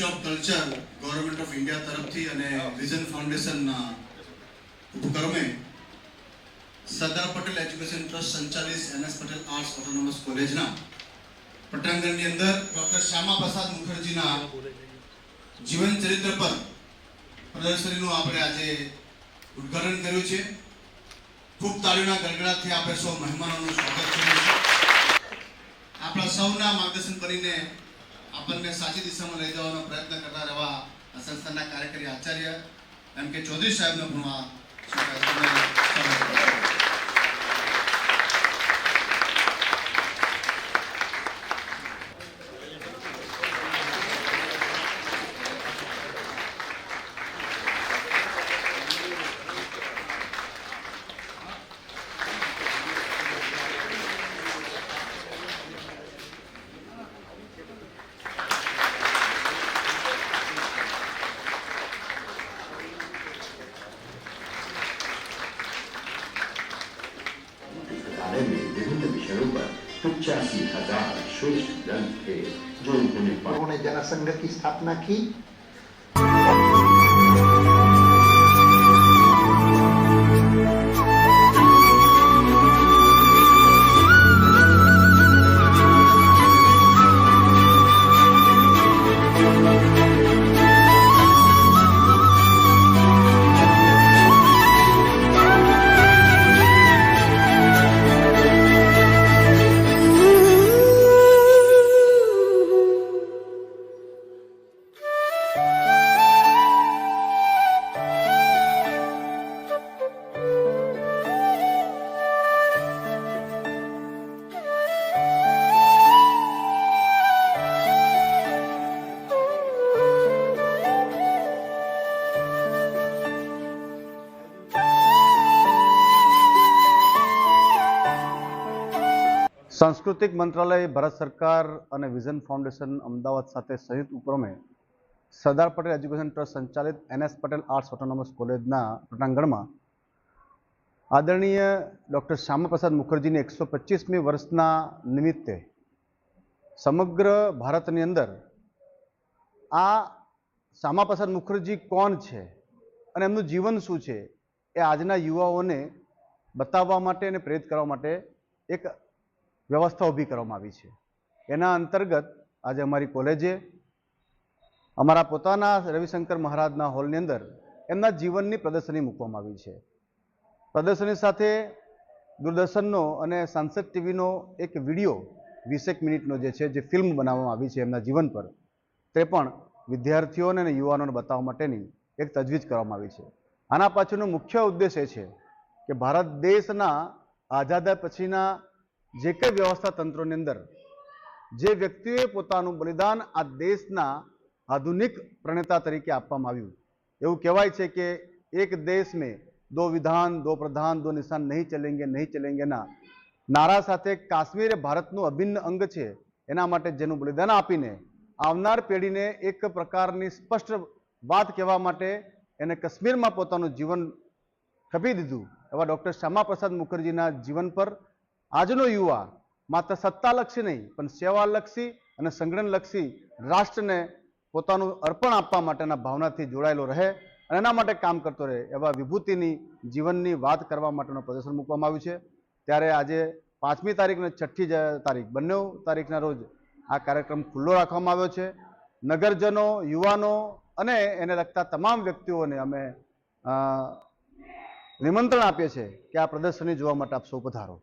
Ministry of culture government of India તરફથી અને vision ફાઉન્ડેશનના ઉપક્રમે સરદાર પટેલ એજ્યુકેશન ટ્રસ્ટ સંચાલિત N S Patel arts autonomous કોલેજના પટાંગણની અંદર ડોક્ટર શ્યામા પ્રસાદ મુખર્જીના જીવન ચરિત્ર પર પ્રદર્શનીનું આપણે આજે ઉદ્ઘાટન કર્યું છે. ખૂબ તાળીઓના ગરગડાથી આપણે સૌ મહેમાનોનું સ્વાગત કર્યું છે. આપણા સૌના માર્ગદર્શન કરીને આપણને સાચી દિશામાં લઈ જવાનો પ્રયત્ન કરતા રહેવા આ સંસ્થાના કાર્યકારી આચાર્ય એમ કે ચૌધરી સાહેબનો પણ આ पर पचासी हजार श्रेष्ठ ग्रंथ थे जो उन्होंने पढ़ा उन्होंने जनसंघ की स्थापना की સાંસ્કૃતિક મંત્રાલય, ભારત સરકાર અને વિઝન ફાઉન્ડેશન અમદાવાદ સાથે સંયુક્ત ઉપક્રમે સરદાર પટેલ એજ્યુકેશન ટ્રસ્ટ સંચાલિત N S Patel arts autonomous કોલેજના પટાંગણમાં આદરણીય ડૉક્ટર શ્યામાપ્રસાદ મુખર્જીની એકસો પચીસમી વર્ષના નિમિત્તે સમગ્ર ભારતની અંદર આ શ્યામાપ્રસાદ મુખર્જી કોણ છે અને એમનું જીવન શું છે એ આજના યુવાઓને બતાવવા માટે અને પ્રેરિત કરવા માટે એક વ્યવસ્થા ઊભી કરવામાં આવી છે. એના અંતર્ગત આજે અમારી કોલેજે અમારા પોતાના રવિશંકર મહારાજના હોલની અંદર એમના જીવનની પ્રદર્શની મૂકવામાં આવી છે. પ્રદર્શની સાથે દૂરદર્શનનો અને સાંસદ ટીવીનો એક વીડિયો વીસેક મિનિટનો જે છે, જે ફિલ્મ બનાવવામાં આવી છે એમના જીવન પર, તે પણ વિદ્યાર્થીઓને અને યુવાનોને બતાવવા માટેની એક તજવીજ કરવામાં આવી છે. આના પાછળનો મુખ્ય ઉદ્દેશ એ છે કે ભારત દેશના આઝાદ પછીના જે કંઈ વ્યવસ્થા તંત્રોની અંદર, જે વ્યક્તિએ પોતાનું બલિદાન આ દેશના આધુનિક પ્રણેતા તરીકે આપવામાં આવ્યું. એવું કહેવાય છે કે એક દેશ મેં દો વિધાન, દો પ્રધાન, દો નિશાન નહીં ચલેંગે નહીં ચલેંગે ના નારા સાથે કાશ્મીર એ ભારતનું અભિન્ન અંગ છે, એના માટે જેનું બલિદાન આપીને આવનાર પેઢીને એક પ્રકારની સ્પષ્ટ વાત કહેવા માટે એને કાશ્મીરમાં પોતાનું જીવન ખપી દીધું. એવા ડૉક્ટર શ્યામાપ્રસાદ મુખર્જીના જીવન પર આજનો યુવા માત્ર સત્તાલક્ષી નહીં, પણ સેવાલક્ષી અને સંગઠનલક્ષી રાષ્ટ્રને પોતાનું અર્પણ આપવા માટેના ભાવનાથી જોડાયેલો રહે અને એના માટે કામ કરતો રહે એવા વિભૂતિની જીવનની વાત કરવા માટેનું પ્રદર્શન મૂકવામાં આવ્યું છે. ત્યારે આજે પાંચમી તારીખ અને છઠ્ઠી તારીખ, બંને તારીખના રોજ આ કાર્યક્રમ ખુલ્લો રાખવામાં આવ્યો છે. નગરજનો, યુવાનો અને એને લગતા તમામ વ્યક્તિઓને અમે નિમંત્રણ આપીએ છીએ કે આ પ્રદર્શની જોવા માટે આપ સૌ પધારો.